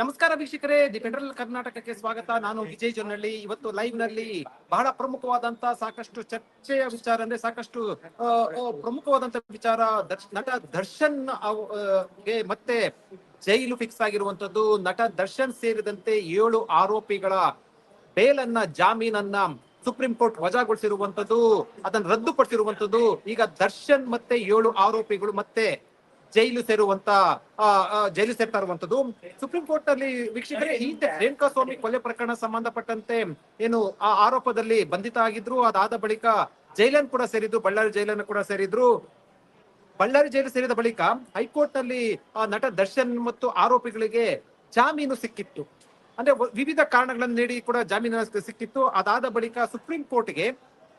ನಮಸ್ಕಾರ ವೀಕ್ಷಕರೇ, the federal ಕರ್ನಾಟಕಕ್ಕೆ ಸ್ವಾಗತ. ನಾನು ವಿಜಯ್ ಜೊನ್ನಳ್ಳಿ ಇವತ್ತು ಲೈವ್ನಲ್ಲಿ ಬಹಳ ಪ್ರಮುಖವಾದಂತ ಸಾಕಷ್ಟು ಚರ್ಚೆಯ ವಿಚಾರ ಅಂದ್ರೆ ಸಾಕಷ್ಟು ಪ್ರಮುಖವಾದಂತ ವಿಚಾರ ನಟ ದರ್ಶನ್ ಮತ್ತೆ ಜೈಲು ಫಿಕ್ಸ್ ಆಗಿರುವಂತದ್ದು. ನಟ ದರ್ಶನ್ ಸೇರಿದಂತೆ ಏಳು ಆರೋಪಿಗಳ ಬೇಲನ್ನ, ಜಾಮೀನನ್ನ ಸುಪ್ರೀಂ ಕೋರ್ಟ್ ವಜಾಗೊಳಿಸಿರುವಂತದ್ದು, ಅದನ್ನು ರದ್ದುಪಡಿಸಿರುವಂತದ್ದು. ಈಗ ದರ್ಶನ್ ಮತ್ತೆ ಏಳು ಆರೋಪಿಗಳು ಮತ್ತೆ ಜೈಲು ಸೇರುವಂತ ಜೈಲು ಸೇರ್ತಾ ಇರುವಂತದ್ದು ಸುಪ್ರೀಂ ಕೋರ್ಟ್ನಲ್ಲಿ ವೀಕ್ಷಕರೇ ಹಿಂದೆ ರೇಣುಕಾ ಸ್ವಾಮಿ ಕೊಲೆ ಪ್ರಕರಣ ಸಂಬಂಧಪಟ್ಟಂತೆ ಏನು ಆ ಆರೋಪದಲ್ಲಿ ಬಂಧಿತ ಆಗಿದ್ರು ಅದಾದ ಬಳಿಕ ಜೈಲನ್ ಕೂಡ ಸೇರಿದ್ರು ಬಳ್ಳಾರಿ ಜೈಲನ್ನು ಕೂಡ ಸೇರಿದ್ರು. ಬಳ್ಳಾರಿ ಜೈಲು ಸೇರಿದ ಬಳಿಕ ಹೈಕೋರ್ಟ್ನಲ್ಲಿ ಆ ನಟ ದರ್ಶನ್ ಮತ್ತು ಆರೋಪಿಗಳಿಗೆ ಜಾಮೀನು ಸಿಕ್ಕಿತ್ತು. ಅಂದ್ರೆ ವಿವಿಧ ಕಾರಣಗಳನ್ನು ನೀಡಿ ಕೂಡ ಜಾಮೀನು ಸಿಕ್ಕಿತ್ತು. ಅದಾದ ಬಳಿಕ ಸುಪ್ರೀಂ ಕೋರ್ಟ್ಗೆ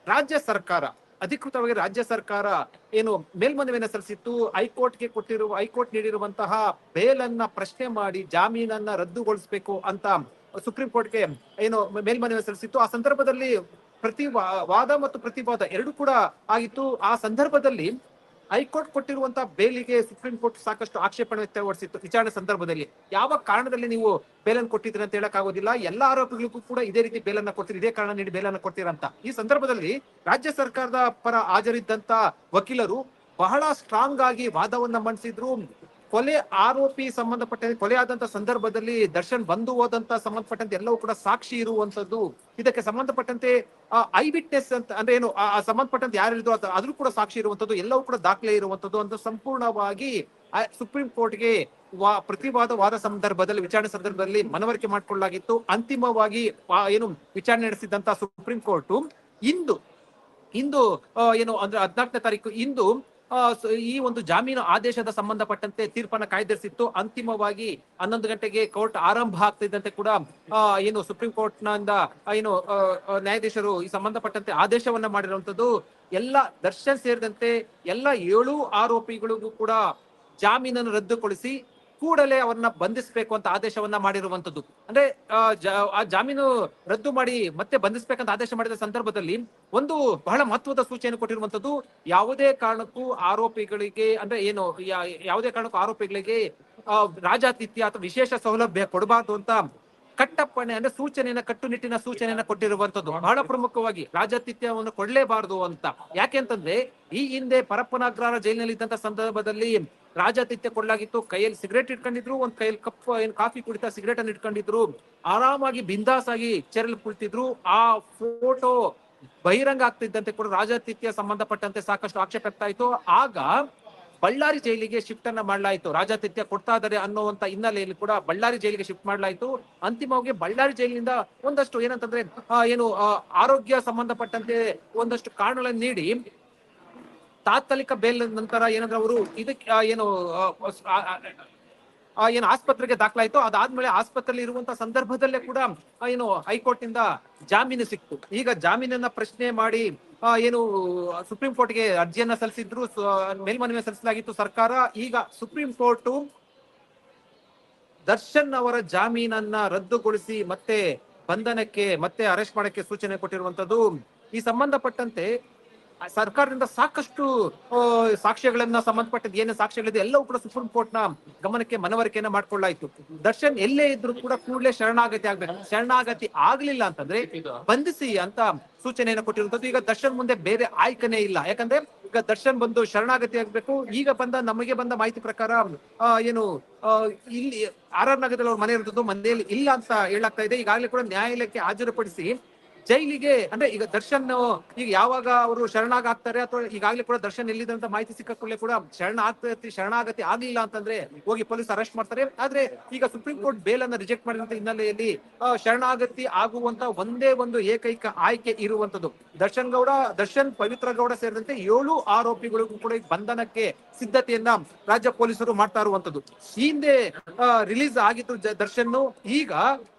ರಾಜ್ಯ ಸರ್ಕಾರ ಅಧಿಕೃತವಾಗಿ ರಾಜ್ಯ ಸರ್ಕಾರ ಏನು ಮೇಲ್ಮನವಿಯನ್ನು ಸಲ್ಲಿಸಿತ್ತು, ಹೈಕೋರ್ಟ್ಗೆ ಕೊಟ್ಟಿರುವ, ಹೈಕೋರ್ಟ್ ನೀಡಿರುವಂತಹ ಬೇಲನ್ನ ಪ್ರಶ್ನೆ ಮಾಡಿ ಜಾಮೀನನ್ನ ರದ್ದುಗೊಳಿಸಬೇಕು ಅಂತ ಸುಪ್ರೀಂ ಕೋರ್ಟ್ಗೆ ಏನು ಮೇಲ್ಮನವಿ ಸಲ್ಲಿಸಿತ್ತು. ಆ ಸಂದರ್ಭದಲ್ಲಿ ಪ್ರತಿ ವಾದ ಮತ್ತು ಪ್ರತಿವಾದ ಎರಡು ಕೂಡ ಆಗಿತ್ತು. ಆ ಸಂದರ್ಭದಲ್ಲಿ ಹೈಕೋರ್ಟ್ ಕೊಟ್ಟಿರುವಂತಹ ಬೇಲಿಗೆ ಸುಪ್ರೀಂ ಕೋರ್ಟ್ ಸಾಕಷ್ಟು ಆಕ್ಷೇಪಣೆ ವ್ಯಕ್ತಪಡಿಸಿತ್ತು. ವಿಚಾರಣೆ ಸಂದರ್ಭದಲ್ಲಿ ಯಾವ ಕಾರಣದಲ್ಲಿ ನೀವು ಬೇಲನ್ನು ಕೊಟ್ಟಿದ್ರಿ ಅಂತ ಹೇಳಕ್ ಆಗೋದಿಲ್ಲ ಎಲ್ಲಾ ಆರೋಪಿಗಳಿಗೂ ಕೂಡ ಇದೇ ರೀತಿ ಬೇಲನ್ನ ಕೊಡ್ತೀರಿ, ಇದೇ ಕಾರಣ ನೀಡಿ ಬೇಲನ್ನ ಕೊಡ್ತೀರಂತ ಈ ಸಂದರ್ಭದಲ್ಲಿ ರಾಜ್ಯ ಸರ್ಕಾರದ ಪರ ಹಾಜರಿದ್ದಂತ ವಕೀಲರು ಬಹಳ ಸ್ಟ್ರಾಂಗ್ ಆಗಿ ವಾದವನ್ನ ಮಂಡಿಸಿದ್ರು. ಕೊಲೆ ಆರೋಪಿ ಸಂಬಂಧಪಟ್ಟ ಕೊಲೆ ಆದಂತ ಸಂದರ್ಭದಲ್ಲಿ ದರ್ಶನ್ ಬಂದು ಹೋದಂತ ಸಂಬಂಧಪಟ್ಟಂತೆ ಎಲ್ಲವೂ ಕೂಡ ಸಾಕ್ಷಿ ಇರುವಂತದ್ದು. ಇದಕ್ಕೆ ಸಂಬಂಧಪಟ್ಟಂತೆ ಐ ವಿಟ್ನೆಸ್ ಅಂತ, ಅಂದ್ರೆ ಏನು, ಆ ಸಂಬಂಧಪಟ್ಟಂತೆ ಯಾರು ಇದ್ರು ಅದ್ರೂ ಕೂಡ ಸಾಕ್ಷಿ ಇರುವಂತದ್ದು, ಎಲ್ಲವೂ ಕೂಡ ದಾಖಲೆ ಇರುವಂತದ್ದು ಅಂತ ಸಂಪೂರ್ಣವಾಗಿ ಸುಪ್ರೀಂ ಕೋರ್ಟ್ಗೆ ವಾ ಪ್ರತಿವಾದ ವಾದ ಸಂದರ್ಭದಲ್ಲಿ, ವಿಚಾರಣೆ ಸಂದರ್ಭದಲ್ಲಿ ಮನವರಿಕೆ ಮಾಡಿಕೊಳ್ಳಲಾಗಿತ್ತು. ಅಂತಿಮವಾಗಿ ಏನು, ವಿಚಾರಣೆ ನಡೆಸಿದಂತ ಸುಪ್ರೀಂ ಕೋರ್ಟ್, ಇಂದು ಇಂದು ಏನು, ಅಂದ್ರೆ ಹದಿನಾಲ್ಕನೇ ತಾರೀಕು ಇಂದು ಈ ಒಂದು ಜಾಮೀನು ಆದೇಶದ ಸಂಬಂಧಪಟ್ಟಂತೆ ತೀರ್ಪನ್ನ ಕಾಯ್ದಿರಿಸಿತ್ತು. ಅಂತಿಮವಾಗಿ ಹನ್ನೊಂದು ಗಂಟೆಗೆ ಕೋರ್ಟ್ ಆರಂಭ ಆಗ್ತಿದ್ದಂತೆ ಕೂಡ ಏನು ಸುಪ್ರೀಂ ಕೋರ್ಟ್ನಿಂದ ಏನು ನ್ಯಾಯಾಧೀಶರು ಈ ಸಂಬಂಧಪಟ್ಟಂತೆ ಆದೇಶವನ್ನ ಮಾಡಿರುವಂತದ್ದು ಎಲ್ಲ ದರ್ಶನ್ ಸೇರಿದಂತೆ ಎಲ್ಲ ಏಳು ಆರೋಪಿಗಳಿಗೂ ಕೂಡ ಜಾಮೀನನ್ನು ರದ್ದುಗೊಳಿಸಿ ಕೂಡಲೇ ಅವರನ್ನ ಬಂಧಿಸಬೇಕು ಅಂತ ಆದೇಶವನ್ನ ಮಾಡಿರುವಂತದ್ದು. ಅಂದ್ರೆ ಆ, ಜಾಮೀನು ರದ್ದು ಮಾಡಿ ಮತ್ತೆ ಬಂಧಿಸಬೇಕಂತ ಆದೇಶ ಮಾಡಿದ ಸಂದರ್ಭದಲ್ಲಿ ಒಂದು ಬಹಳ ಮಹತ್ವದ ಸೂಚನೆ ಕೊಟ್ಟಿರುವಂತದ್ದು ಯಾವುದೇ ಕಾರಣಕ್ಕೂ ಆರೋಪಿಗಳಿಗೆ ಅಂದ್ರೆ ಏನು ಯಾವುದೇ ಕಾರಣಕ್ಕೂ ಆರೋಪಿಗಳಿಗೆ ರಾಜಾತಿಥ್ಯ ಅಥವಾ ವಿಶೇಷ ಸೌಲಭ್ಯ ಕೊಡಬಾರ್ದು ಅಂತ ಕಟ್ಟಪ್ಪಣೆ ಅಂದ್ರೆ ಸೂಚನೆಯನ್ನ ಕಟ್ಟುನಿಟ್ಟಿನ ಸೂಚನೆಯನ್ನ ಕೊಟ್ಟಿರುವಂತದ್ದು. ಬಹಳ ಪ್ರಮುಖವಾಗಿ ರಾಜಾತಿಥ್ಯವನ್ನು ಕೊಡ್ಲೇಬಾರದು ಅಂತ. ಯಾಕೆ ಅಂತಂದ್ರೆ ಈ ಹಿಂದೆ ಪರಪ್ಪನಾಗ್ರಹ ಜೈಲಿನಲ್ಲಿ ಇದ್ದಂತ ಸಂದರ್ಭದಲ್ಲಿ ರಾಜಾತಿಥ್ಯ ಕೊಡಲಾಗಿತ್ತು ಕೈಯಲ್ಲಿ ಸಿಗರೇಟ್ ಇಟ್ಕೊಂಡಿದ್ರು, ಒಂದ್ ಕೈಯಲ್ಲಿ ಕಪ್ ಏನ್ ಕಾಫಿ ಕುಡಿತಾ ಸಿಗರೇಟ್ ಅನ್ನು ಇಟ್ಕೊಂಡಿದ್ರು. ಆರಾಮಾಗಿ ಬಿಂದಾಸ್ ಆಗಿ ಚೇರಲ್ಲಿ ಕುಳಿತಿದ್ರು. ಆ ಫೋಟೋ ಬಹಿರಂಗ ಆಗ್ತಿದ್ದಂತೆ ಕೂಡ ರಾಜಾತಿಥ್ಯ ಸಂಬಂಧಪಟ್ಟಂತೆ ಸಾಕಷ್ಟು ಆಕ್ಷೇಪ ಆಗ್ತಾ ಇತ್ತು ಆಗ ಬಳ್ಳಾರಿ ಜೈಲಿಗೆ ಶಿಫ್ಟ್ ಅನ್ನ ಮಾಡಲಾಯಿತು. ರಾಜಾತಿಥ್ಯ ಕೊಡ್ತಾ ಇದಾರೆ ಅನ್ನುವಂತ ಹಿನ್ನೆಲೆಯಲ್ಲಿ ಕೂಡ ಬಳ್ಳಾರಿ ಜೈಲಿಗೆ ಶಿಫ್ಟ್ ಮಾಡಲಾಯಿತು. ಅಂತಿಮವಾಗಿ ಬಳ್ಳಾರಿ ಜೈಲಿನಿಂದ ಒಂದಷ್ಟು ಏನಂತಂದ್ರೆ ಏನು ಆರೋಗ್ಯ ಸಂಬಂಧಪಟ್ಟಂತೆ ಒಂದಷ್ಟು ಕಾರಣಗಳನ್ನು ನೀಡಿ ತಾತ್ಕಾಲಿಕ ಬೇಲ್ ನಂತರ ಏನಂದ್ರೆ ಅವರು ಇದಕ್ಕೆ ಏನು ಏನು ಆಸ್ಪತ್ರೆಗೆ ದಾಖಲಾಯಿತು ಅದಾದ್ಮೇಲೆ ಆಸ್ಪತ್ರೆಯಲ್ಲಿ ಇರುವಂತ ಸಂದರ್ಭದಲ್ಲೇ ಕೂಡ ಏನು ಹೈಕೋರ್ಟ್ನಿಂದ ಜಾಮೀನು ಸಿಕ್ತು. ಈಗ ಜಾಮೀನನ್ನ ಪ್ರಶ್ನೆ ಮಾಡಿ ಏನು ಸುಪ್ರೀಂ ಕೋರ್ಟ್ಗೆ ಅರ್ಜಿಯನ್ನ ಸಲ್ಲಿಸಿದ್ರು ಮೇಲ್ಮನವಿ ಸಲ್ಲಿಸಲಾಗಿತ್ತು ಸರ್ಕಾರ. ಈಗ ಸುಪ್ರೀಂ ಕೋರ್ಟ್ ದರ್ಶನ್ ಅವರ ಜಾಮೀನನ್ನ ರದ್ದುಗೊಳಿಸಿ ಮತ್ತೆ ಬಂಧನಕ್ಕೆ, ಮತ್ತೆ ಅರೆಸ್ಟ್ ಮಾಡಕ್ಕೆ ಸೂಚನೆ ಕೊಟ್ಟಿರುವಂತದ್ದು. ಈ ಸಂಬಂಧಪಟ್ಟಂತೆ ಸರ್ಕಾರದಿಂದ ಸಾಕಷ್ಟು ಸಾಕ್ಷ್ಯಗಳನ್ನ ಸಂಬಂಧಪಟ್ಟದ್ದು ಏನೇ ಸಾಕ್ಷ್ಯಗಳಿದೆ ಎಲ್ಲವೂ ಕೂಡ ಸುಪ್ರೀಂ ಕೋರ್ಟ್ನ ಗಮನಕ್ಕೆ ಮನವರಿಕೆಯನ್ನ ಮಾಡ್ಕೊಳ್ಳಾಯ್ತು. ದರ್ಶನ್ ಎಲ್ಲೇ ಇದ್ರು ಕೂಡ ಕೂಡಲೇ ಶರಣಾಗತಿ ಆಗ್ಬೇಕು. ಶರಣಾಗತಿ ಆಗ್ಲಿಲ್ಲ ಅಂತಂದ್ರೆ ಬಂಧಿಸಿ ಅಂತ ಸೂಚನೆಯನ್ನು ಕೊಟ್ಟಿರುವಂತದ್ದು ಈಗ ದರ್ಶನ್ ಮುಂದೆ ಬೇರೆ ಆಯ್ಕೆನೇ ಇಲ್ಲ. ಯಾಕಂದ್ರೆ ಈಗ ದರ್ಶನ್ ಬಂದು ಶರಣಾಗತಿ ಆಗ್ಬೇಕು. ಈಗ ಬಂದ ನಮಗೆ ಬಂದ ಮಾಹಿತಿ ಪ್ರಕಾರ ಏನು ಇಲ್ಲಿ, ಆರ್ ಆರ್ ನಗರದಲ್ಲಿ ಅವ್ರ ಮನೆ ಇರುತ್ತದ್ದು ಮನೆಯಲ್ಲಿ ಇಲ್ಲ ಅಂತ ಹೇಳಾಗ್ತಾ ಇದೆ. ಈಗಾಗಲೇ ಕೂಡ ನ್ಯಾಯಾಲಯಕ್ಕೆ ಹಾಜರುಪಡಿಸಿ ಜೈಲಿಗೆ, ಅಂದ್ರೆ ಈಗ ದರ್ಶನ್ ಈಗ ಯಾವಾಗ ಅವರು ಶರಣಾಗ ಆಗ್ತಾರೆ ಅಥವಾ ಈಗಾಗಲೇ ಕೂಡ ದರ್ಶನ್ ಎಲ್ಲಿದೆ ಅಂತ ಮಾಹಿತಿ ಸಿಕ್ಕ ಕೂಡಲೇ ಕೂಡ ಶರಣ ಆಗ್ತೈತಿ, ಶರಣಾಗತಿ ಆಗ್ಲಿಲ್ಲ ಅಂತಂದ್ರೆ ಹೋಗಿ ಪೊಲೀಸ್ ಅರೆಸ್ಟ್ ಮಾಡ್ತಾರೆ. ಆದ್ರೆ ಈಗ ಸುಪ್ರೀಂ ಕೋರ್ಟ್ ಬೇಲ್ ಅನ್ನ ರಿಜೆಕ್ಟ್ ಮಾಡಿದಂತ ಹಿನ್ನೆಲೆಯಲ್ಲಿ ಶರಣಾಗತಿ ಆಗುವಂತ ಒಂದೇ ಒಂದು ಏಕೈಕ ಆಯ್ಕೆ ಇರುವಂತದ್ದು. ದರ್ಶನ್ ಗೌಡ, ದರ್ಶನ್ ಪವಿತ್ರ ಗೌಡ ಸೇರಿದಂತೆ ಏಳು ಆರೋಪಿಗಳಿಗೂ ಕೂಡ ಬಂಧನಕ್ಕೆ ಸಿದ್ಧತೆಯನ್ನ ರಾಜ್ಯ ಪೊಲೀಸರು ಮಾಡ್ತಾ ಇರುವಂತದ್ದು. ಈ ಹಿಂದೆ ರಿಲೀಸ್ ಆಗಿತ್ತು ದರ್ಶನ್ ಈಗ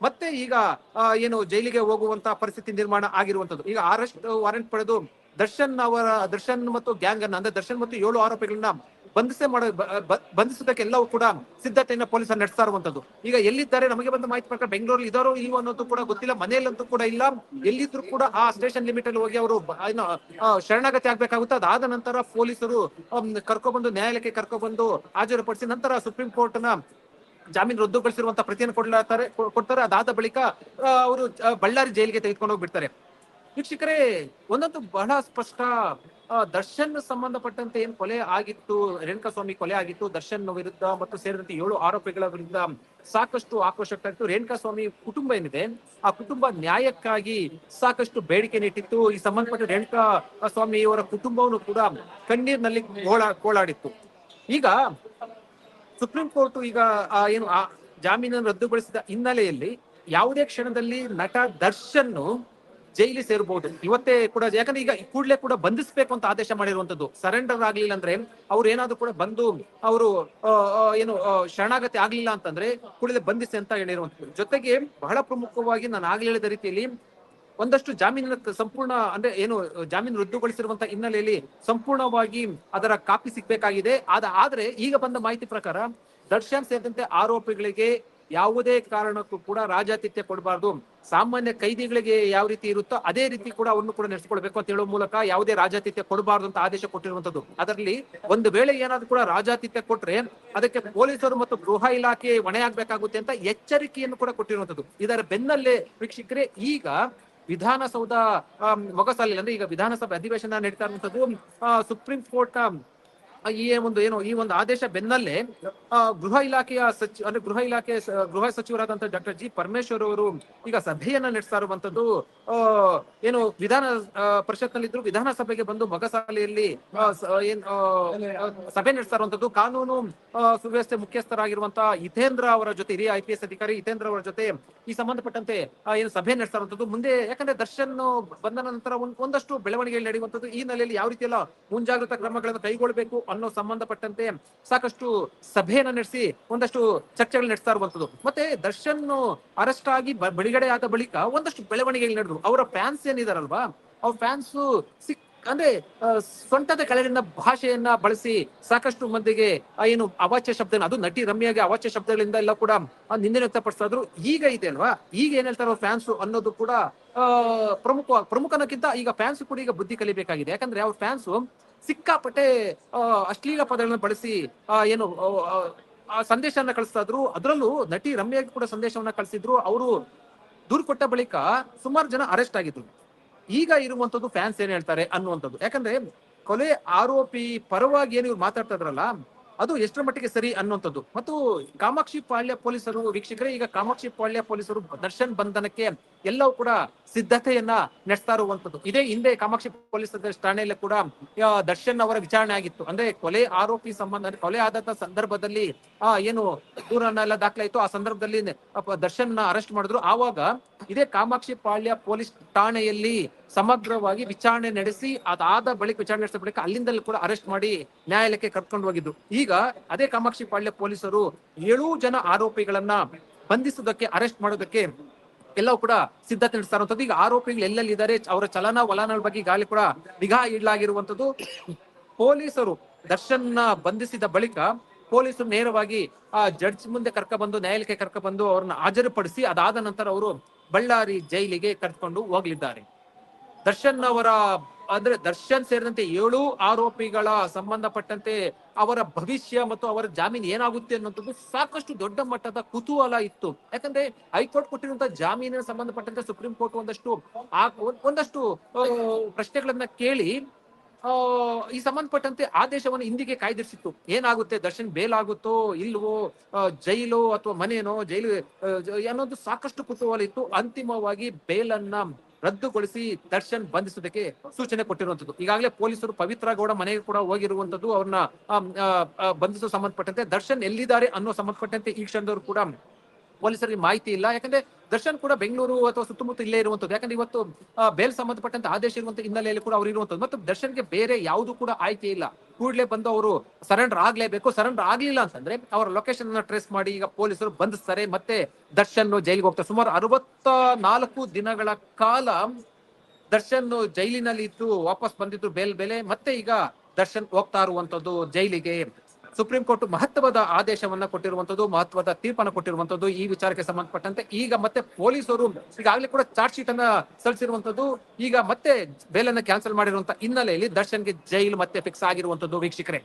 ಮತ್ತೆ ಈಗ ಏನು ಜೈಲಿಗೆ ಹೋಗುವಂತ ಪರಿಸ್ಥಿತಿ ನಿರ್ಮಾಣ ಆಗಿರುವಂತದ್ದು. ಈಗ ಅರೆಸ್ಟ್ ವಾರೆಂಟ್ ಪಡೆದು ದರ್ಶನ್ ಅವರ, ದರ್ಶನ್ ಮತ್ತು ಗ್ಯಾಂಗ್ ಅನ್ನ, ಅಂದ್ರೆ ದರ್ಶನ್ ಮತ್ತು ಏಳು ಆರೋಪಿಗಳನ್ನ ಬಂಧಿಸೆ ಮಾಡ, ಬ- ಬ- ಬಂಧಿಸೋದಕ್ಕೆ ಎಲ್ಲವೂ ಕೂಡ ಸಿದ್ಧತೆಯನ್ನ ಪೊಲೀಸರು ನಡೆಸ್ತಾ ಇರುವಂತದ್ದು. ಈಗ ಎಲ್ಲಿದ್ದಾರೆ? ನಮಗೆ ಬಂದ ಮಾಹಿತಿ ಪ್ರಕಾರ ಬೆಂಗಳೂರಲ್ಲಿ ಇದ್ದಾರೋ ಇಲ್ವೋ ಅನ್ನೋದು ಕೂಡ ಗೊತ್ತಿಲ್ಲ. ಮನೆಯಲ್ಲಂತೂ ಕೂಡ ಇಲ್ಲ. ಎಲ್ಲಿದ್ರು ಕೂಡ ಆ ಸ್ಟೇಷನ್ ಲಿಮಿಟ್ ಅಲ್ಲಿ ಹೋಗಿ ಅವರು ಶರಣಾಗತಿ ಆಗ್ಬೇಕಾಗುತ್ತೆ. ಅದಾದ ನಂತರ ಪೊಲೀಸರು ಕರ್ಕೊಬಂದು ನ್ಯಾಯಾಲಯಕ್ಕೆ ಕರ್ಕೊಬಂದು ಹಾಜರುಪಡಿಸಿ ನಂತರ ಸುಪ್ರೀಂ ಕೋರ್ಟ್ನ ಜಾಮೀನು ರದ್ದುಗೊಳಿಸಿರುವಂತ ಪ್ರತಿಯನ್ನು ಕೊಡ್ಲಾತಾರೆ ಕೊಡ್ತಾರೆ. ಅದಾದ ಬಳಿಕ ಅವರು ಬಳ್ಳಾರಿ ಜೈಲಿಗೆ ತೆಗೆದುಕೊಂಡು ಹೋಗ್ಬಿಡ್ತಾರೆ. ವೀಕ್ಷಕರೇ, ಒಂದೊಂದು ಬಹಳ ಸ್ಪಷ್ಟ ದರ್ಶನ್ ಸಂಬಂಧಪಟ್ಟಂತೆ ಏನ್ ಕೊಲೆ ಆಗಿತ್ತು, ರೇಣುಕಾಸ್ವಾಮಿ ಕೊಲೆ ಆಗಿತ್ತು ದರ್ಶನ್ ವಿರುದ್ಧ ಮತ್ತು ಸೇರಿದಂತೆ ಏಳು ಆರೋಪಿಗಳ ವಿರುದ್ಧ ಸಾಕಷ್ಟು ಆಕ್ರೋಶಕ್ಕಾಗಿತ್ತು ರೇಣುಕಾಸ್ವಾಮಿ ಕುಟುಂಬ ಏನಿದೆ, ಆ ಕುಟುಂಬ ನ್ಯಾಯಕ್ಕಾಗಿ ಸಾಕಷ್ಟು ಬೇಡಿಕೆ ಇಟ್ಟಿತ್ತು ಈ ಸಂಬಂಧಪಟ್ಟ ರೇಣುಕಾ ಸ್ವಾಮಿಯವರ ಕುಟುಂಬವನ್ನು ಕೂಡ ಕಣ್ಣೀರಿನಲ್ಲಿ ಕೋಳ ಕೋಳಾಡಿತ್ತು ಈಗ ಸುಪ್ರೀಂ ಕೋರ್ಟ್ ಈಗ ಏನು ಜಾಮೀನನ್ನು ರದ್ದುಗೊಳಿಸಿದ ಹಿನ್ನೆಲೆಯಲ್ಲಿ ಯಾವುದೇ ಕ್ಷಣದಲ್ಲಿ ನಟ ದರ್ಶನ್ ಜೈಲಿ ಸೇರಬಹುದು ಇವತ್ತೇ ಕೂಡ, ಯಾಕಂದ್ರೆ ಈಗ ಕೂಡಲೇ ಕೂಡ ಬಂಧಿಸಬೇಕು ಅಂತ ಆದೇಶ ಮಾಡಿರುವಂತದ್ದು ಸರೆಂಡರ್ ಆಗ್ಲಿಲ್ಲ ಅಂದ್ರೆ ಅವ್ರು ಏನಾದ್ರು ಕೂಡ ಬಂದು ಅವರು ಏನು ಶರಣಾಗತಿ ಆಗ್ಲಿಲ್ಲ ಅಂತಂದ್ರೆ ಕೂಡಲೇ ಬಂಧಿಸಿ ಅಂತ ಹೇಳಿರುವಂತದ್ದು ಜೊತೆಗೆ ಬಹಳ ಪ್ರಮುಖವಾಗಿ ನಾನು ಆಗ್ಲೇ ಹೇಳಿದ ರೀತಿಯಲ್ಲಿ ಒಂದಷ್ಟು ಜಾಮೀನಿನ ಸಂಪೂರ್ಣ, ಅಂದ್ರೆ ಏನು, ಜಾಮೀನು ರದ್ದುಗೊಳಿಸಿರುವಂತಹ ಹಿನ್ನೆಲೆಯಲ್ಲಿ ಸಂಪೂರ್ಣವಾಗಿ ಅದರ ಕಾಪಿ ಸಿಗ್ಬೇಕಾಗಿದೆ. ಆದ, ಆದ್ರೆ ಈಗ ಬಂದ ಮಾಹಿತಿ ಪ್ರಕಾರ ದರ್ಶನ್ ಸೇರಿದಂತೆ ಆರೋಪಿಗಳಿಗೆ ಯಾವುದೇ ಕಾರಣಕ್ಕೂ ಕೂಡ ರಾಜಾತಿಥ್ಯ ಕೊಡಬಾರ್ದು. ಸಾಮಾನ್ಯ ಕೈದಿಗಳಿಗೆ ಯಾವ ರೀತಿ ಇರುತ್ತೋ ಅದೇ ರೀತಿ ಕೂಡ ಅವನ್ನು ಕೂಡ ನಡೆಸಿಕೊಳ್ಬೇಕು ಅಂತ ಹೇಳುವ ಮೂಲಕ ಯಾವುದೇ ರಾಜಾತಿಥ್ಯ ಕೊಡಬಾರ್ದು ಅಂತ ಆದೇಶ ಕೊಟ್ಟಿರುವಂತದ್ದು ಅದರಲ್ಲಿ ಒಂದು ವೇಳೆ ಏನಾದ್ರು ಕೂಡ ರಾಜಾತಿಥ್ಯ ಕೊಟ್ರೆ ಅದಕ್ಕೆ ಪೊಲೀಸರು ಮತ್ತು ಗೃಹ ಇಲಾಖೆ ಹೊಣೆ ಆಗ್ಬೇಕಾಗುತ್ತೆ ಅಂತ ಎಚ್ಚರಿಕೆಯನ್ನು ಕೂಡ ಕೊಟ್ಟಿರುವಂತದ್ದು ಇದರ ಬೆನ್ನಲ್ಲೇ ವೀಕ್ಷಕರೇ, ಈಗ ವಿಧಾನಸೌಧ ಆಮ್, ಮೊಗಸಾಲಿಲ್ಲ ಅಂದ್ರೆ ಈಗ ವಿಧಾನಸಭೆ ಅಧಿವೇಶನ ನಡೀತಾ ಇರುವಂತದ್ದು ಸುಪ್ರೀಂ ಕೋರ್ಟ್ ಈ ಒಂದು ಏನು, ಈ ಒಂದು ಆದೇಶ ಬೆನ್ನಲ್ಲೇ ಗೃಹ ಇಲಾಖೆಯ ಸಚಿವ ಅಂದ್ರೆ ಗೃಹ ಇಲಾಖೆ ಗೃಹ ಸಚಿವರಾದಂತಹ ಡಾಕ್ಟರ್ ಜಿ ಪರಮೇಶ್ವರ್ ಅವರು ಈಗ ಸಭೆಯನ್ನ ನಡೆಸ್ತಾ ಇರುವಂತದ್ದು ಏನು ವಿಧಾನ ಪರಿಷತ್ ನಲ್ಲಿದ್ರು ವಿಧಾನಸಭೆಗೆ ಬಂದು ಮಗಸಾಲೆಯಲ್ಲಿ ಏನ್ ಸಭೆ ನಡೆಸ್ತಾ ಇರುವಂತದ್ದು ಕಾನೂನು ಸುವ್ಯವಸ್ಥೆ ಮುಖ್ಯಸ್ಥರಾಗಿರುವಂತಹ ಹಿತೇಂದ್ರ ಅವರ ಜೊತೆ, ಹಿರಿಯ ಐ ಅಧಿಕಾರಿ ಹಿತೇಂದ್ರ ಅವರ ಜೊತೆ ಈ ಸಂಬಂಧಪಟ್ಟಂತೆ ಏನು ಸಭೆ ನಡೆಸ್ತಾ ಇರುವಂತದ್ದು. ಮುಂದೆ ಯಾಕಂದ್ರೆ ದರ್ಶನ್ ಬಂದ ನಂತರ ಒಂದ್- ಒಂದಷ್ಟು ಬೆಳವಣಿಗೆಗಳು ನಡೆಯುವಂತದ್ದು ಈ ನೆಲೆಯಲ್ಲಿ ಯಾವ ರೀತಿ ಎಲ್ಲ ಮುಂಜಾಗ್ರತಾ ಕ್ರಮಗಳನ್ನು ಕೈಗೊಳ್ಳಬೇಕು ಅನ್ನೋ ಸಂಬಂಧಪಟ್ಟಂತೆ ಸಾಕಷ್ಟು ಸಭೆಯನ್ನ ನಡೆಸಿ ಒಂದಷ್ಟು ಚರ್ಚೆಗಳು ನಡೆಸ್ತಾ ಇರುವಂತದ್ದು. ಮತ್ತೆ ದರ್ಶನ್ ಅರೆಸ್ಟ್ ಆಗಿ ಬಿಡುಗಡೆ ಆದ ಬಳಿಕ ಒಂದಷ್ಟು ಬೆಳವಣಿಗೆಗಳು ನಡೆದ್ರು ಅವರ ಫ್ಯಾನ್ಸ್ ಏನಿದಾರಲ್ವಾ, ಅವ್ರ ಫ್ಯಾನ್ಸ್ ಸಿಕ್, ಅಂದ್ರೆ ಸ್ವಂತದ ಕೆಳಗಿನ ಭಾಷೆಯನ್ನ ಬಳಸಿ ಸಾಕಷ್ಟು ಮಂದಿಗೆ ಏನು ಅವಾಚ್ಯ ಶಬ್ದ ಅದು ನಟಿ ರಮ್ಯಾಗೆ ಅವಾಚ್ಯ ಶಬ್ದಗಳಿಂದ ಎಲ್ಲ ಕೂಡ ನಿಂದನೆ ವ್ಯಕ್ತಪಡಿಸ್ತಾ ಇದ್ರು. ಈಗ ಇದೆ ಅಲ್ವಾ? ಈಗ ಏನ್ ಹೇಳ್ತಾರೋ ಫ್ಯಾನ್ಸ್ ಅನ್ನೋದು ಕೂಡ ಪ್ರಮುಖ, ಪ್ರಮುಖನಕ್ಕಿಂತ ಈಗ ಫ್ಯಾನ್ಸ್ ಕೂಡ ಈಗ ಬುದ್ಧಿ ಕಲಿಬೇಕಾಗಿದೆ. ಯಾಕಂದ್ರೆ ಅವ್ರ ಫ್ಯಾನ್ಸ್ ಸಿಕ್ಕಾಪಟ್ಟೆ ಅಶ್ಲೀಲ ಪದಗಳನ್ನ ಬಳಸಿ ಏನು, ಆ ಸಂದೇಶವನ್ನ ಕಳಿಸ್ತಾ ಇದ್ರು. ಅದರಲ್ಲೂ ನಟಿ ರಮ್ಯ ಕೂಡ ಸಂದೇಶವನ್ನ ಕಳಿಸಿದ್ರು. ಅವರು ದೂರು ಕೊಟ್ಟ ಬಳಿಕ ಸುಮಾರು ಜನ ಅರೆಸ್ಟ್ ಆಗಿದ್ರು. ಈಗ ಇರುವಂತದ್ದು ಫ್ಯಾನ್ಸ್ ಏನ್ ಹೇಳ್ತಾರೆ ಅನ್ನುವಂಥದ್ದು. ಯಾಕಂದ್ರೆ ಕೊಲೆ ಆರೋಪಿ ಪರವಾಗಿ ಏನು ಇವ್ರು ಮಾತಾಡ್ತಾ ಇದ್ರಲ್ಲ, ಅದು ಎಷ್ಟರ ಮಟ್ಟಿಗೆ ಸರಿ ಅನ್ನುವಂಥದ್ದು. ಮತ್ತು ಕಾಮಾಕ್ಷಿ ಪಾಳ್ಯ ಪೊಲೀಸರು, ವೀಕ್ಷಕರೇ, ಈಗ ಕಾಮಾಕ್ಷಿ ಪಾಳ್ಯ ಪೊಲೀಸರು ದರ್ಶನ್ ಬಂಧನಕ್ಕೆ ಎಲ್ಲವೂ ಕೂಡ ಸಿದ್ಧತೆಯನ್ನ ನಡೆಸ್ತಾ ಇರುವಂತದ್ದು ಇದೇ ಹಿಂದೆ ಕಾಮಾಕ್ಷಿ ಪೊಲೀಸ್ ಠಾಣೆಯಲ್ಲಿ ಕೂಡ ದರ್ಶನ್ ಅವರ ವಿಚಾರಣೆ ಆಗಿತ್ತು. ಅಂದ್ರೆ ಕೊಲೆ ಆರೋಪಿ ಸಂಬಂಧ, ಕೊಲೆ ಆದಂತ ಸಂದರ್ಭದಲ್ಲಿ, ಆ, ಏನು ದೂರನ್ನೆಲ್ಲ ದಾಖಲಾಯಿತು ಆ ಸಂದರ್ಭದಲ್ಲಿ ದರ್ಶನ್ ದರ್ಶನ್ ಅರೆಸ್ಟ್ ಮಾಡಿದ್ರು. ಆವಾಗ ಇದೇ ಕಾಮಾಕ್ಷಿ ಪಾಳ್ಯ ಪೊಲೀಸ್ ಠಾಣೆಯಲ್ಲಿ ಸಮಗ್ರವಾಗಿ ವಿಚಾರಣೆ ನಡೆಸಿ, ಅದಾದ ಬಳಿಕ ವಿಚಾರಣೆ ನಡೆಸಿದ ಬಳಿಕ ಅಲ್ಲಿಂದಲೂ ಕೂಡ ಅರೆಸ್ಟ್ ಮಾಡಿ ನ್ಯಾಯಾಲಯಕ್ಕೆ ಕರ್ಕೊಂಡು ಹೋಗಿದ್ರು ಈಗ ಅದೇ ಕಾಮಾಕ್ಷಿ ಪಾಳ್ಯ ಪೊಲೀಸರು ಏಳು ಜನ ಆರೋಪಿಗಳನ್ನ ಬಂಧಿಸುವುದಕ್ಕೆ ಅರೆಸ್ಟ್ ಮಾಡೋದಕ್ಕೆ ಎಲ್ಲವೂ ಕೂಡ ಸಿದ್ಧತೆ ನಡೆಸ್ತಾ ಇರುವಂತದ್ದು ಈಗ ಆರೋಪಿಗಳು ಎಲ್ಲೆಲ್ಲಿ ಇದ್ದಾರೆ ಅವರ ಚಲನ ವಲನಗಳ ಬಗ್ಗೆ ಗಾಳಿ ಕೂಡ ನಿಗಾ ಇಡಲಾಗಿರುವಂತದ್ದು. ಪೊಲೀಸರು ದರ್ಶನ್ನ ಬಂಧಿಸಿದ ಬಳಿಕ ಪೊಲೀಸರು ನೇರವಾಗಿ ಆ ಜಡ್ಜ್ ಮುಂದೆ ಕರ್ಕ ಬಂದು, ನ್ಯಾಯಾಲಯಕ್ಕೆ ಕರ್ಕ ಬಂದು ಅವ್ರನ್ನ ಹಾಜರುಪಡಿಸಿ, ಅದಾದ ನಂತರ ಅವರು ಬಳ್ಳಾರಿ ಜೈಲಿಗೆ ಕರ್ಕೊಂಡು ಹೋಗ್ಲಿದ್ದಾರೆ. ದರ್ಶನ್ ಅವರ ಅಂದ್ರೆ ದರ್ಶನ್ ಸೇರಿದಂತೆ ಏಳು ಆರೋಪಿಗಳ ಸಂಬಂಧಪಟ್ಟಂತೆ ಅವರ ಭವಿಷ್ಯ ಮತ್ತು ಅವರ ಜಾಮೀನು ಏನಾಗುತ್ತೆ ಅನ್ನುವಂಥದ್ದು ಸಾಕಷ್ಟು ದೊಡ್ಡ ಮಟ್ಟದ ಕುತೂಹಲ ಇತ್ತು. ಯಾಕಂದ್ರೆ ಹೈಕೋರ್ಟ್ ಕೊಟ್ಟಿರುವಂತಹ ಜಾಮೀನಿನ ಸಂಬಂಧಪಟ್ಟಂತೆ ಸುಪ್ರೀಂ ಕೋರ್ಟ್ ಒಂದಷ್ಟು ಆ ಒಂದಷ್ಟು ಪ್ರಶ್ನೆಗಳನ್ನ ಕೇಳಿ ಈ ಸಂಬಂಧಪಟ್ಟಂತೆ ಆದೇಶವನ್ನು ಹಿಂದಿಗೆ ಕಾಯ್ದಿರಿಸಿತ್ತು. ಏನಾಗುತ್ತೆ? ದರ್ಶನ್ ಬೇಲ್ ಆಗುತ್ತೋ ಇಲ್ವೋ ಜೈಲು ಅಥವಾ ಮನೇನೋ? ಜೈಲು ಅನ್ನೋದು ಸಾಕಷ್ಟು ಕುತೂಹಲ ಇತ್ತು. ಅಂತಿಮವಾಗಿ ಬೇಲನ್ನ ರದ್ದುಗೊಳಿಸಿ ದರ್ಶನ್ ಬಂಧಿಸುವುದಕ್ಕೆ ಸೂಚನೆ ಕೊಟ್ಟಿರುವಂತದ್ದು ಈಗಾಗಲೇ ಪೊಲೀಸರು ಪವಿತ್ರ ಗೌಡ ಮನೆಗೆ ಕೂಡ ಹೋಗಿರುವಂತದ್ದು ಅವ್ರನ್ನ ಬಂಧಿಸುವ ಸಂಬಂಧಪಟ್ಟಂತೆ. ದರ್ಶನ್ ಎಲ್ಲಿದ್ದಾರೆ ಅನ್ನೋ ಸಂಬಂಧಪಟ್ಟಂತೆ ಈ ಕ್ಷಣದವರು ಕೂಡ ಪೊಲೀಸರಿಗೆ ಮಾಹಿತಿ ಇಲ್ಲ. ಯಾಕಂದ್ರೆ ದರ್ಶನ್ ಕೂಡ ಬೆಂಗಳೂರು ಅಥವಾ ಸುತ್ತಮುತ್ತ ಇಲ್ಲೇ ಇರುವಂತದ್ದು ಯಾಕಂದ್ರೆ ಇವತ್ತು ಬೇಲ್ ಸಂಬಂಧಪಟ್ಟಂತ ಆದೇಶ ಇರುವಂತ ಹಿನ್ನೆಲೆಯಲ್ಲಿ ಕೂಡ ಅವರು ಇರುವಂತದ್ದು ಮತ್ತು ದರ್ಶನ್ಗೆ ಬೇರೆ ಯಾವುದು ಕೂಡ ಆಯ್ಕೆ ಇಲ್ಲ. ಕೂಡಲೇ ಬಂದು ಅವರು ಸರೆಂಡರ್ ಆಗ್ಲೇಬೇಕು ಸರೆಂಡರ್ ಆಗ್ಲಿಲ್ಲ ಅಂತಂದ್ರೆ ಅವರ ಲೊಕೇಶನ್ ಅನ್ನ ಟ್ರೇಸ್ ಮಾಡಿ ಈಗ ಪೊಲೀಸರು ಬಂಧಿಸ್ತಾರೆ ಮತ್ತೆ ದರ್ಶನ್ ಜೈಲಿಗೆ ಹೋಗ್ತಾರೆ. ಸುಮಾರು ಅರವತ್ತ ನಾಲ್ಕು ದಿನಗಳ ಕಾಲ ದರ್ಶನ್ ಜೈಲಿನಲ್ಲಿ ಇದ್ದು ವಾಪಸ್ ಬಂದಿದ್ರು ಬೇಲ್ ಬೆಲೆ. ಮತ್ತೆ ಈಗ ದರ್ಶನ್ ಹೋಗ್ತಾ ಇರುವಂತದ್ದು ಜೈಲಿಗೆ. ಸುಪ್ರೀಂ ಕೋರ್ಟ್ ಮಹತ್ವದ ಆದೇಶವನ್ನ ಕೊಟ್ಟಿರುವಂತದ್ದು, ಮಹತ್ವದ ತೀರ್ಪನ್ನ ಕೊಟ್ಟಿರುವಂತದ್ದು ಈ ವಿಚಾರಕ್ಕೆ ಸಂಬಂಧಪಟ್ಟಂತೆ ಈಗ ಮತ್ತೆ ಪೊಲೀಸರು ಈಗಾಗಲೇ ಕೂಡ ಚಾರ್ಜ್ ಶೀಟ್ ಅನ್ನ ಸಲ್ಲಿಸಿರುವಂತದ್ದು, ಈಗ ಮತ್ತೆ ಬೇಲನ್ನ ಕ್ಯಾನ್ಸಲ್ ಮಾಡಿರುವಂತ ಹಿನ್ನೆಲೆಯಲ್ಲಿ ದರ್ಶನ್ಗೆ ಜೈಲು ಮತ್ತೆ ಫಿಕ್ಸ್ ಆಗಿರುವಂತದ್ದು ವೀಕ್ಷಕರೇ.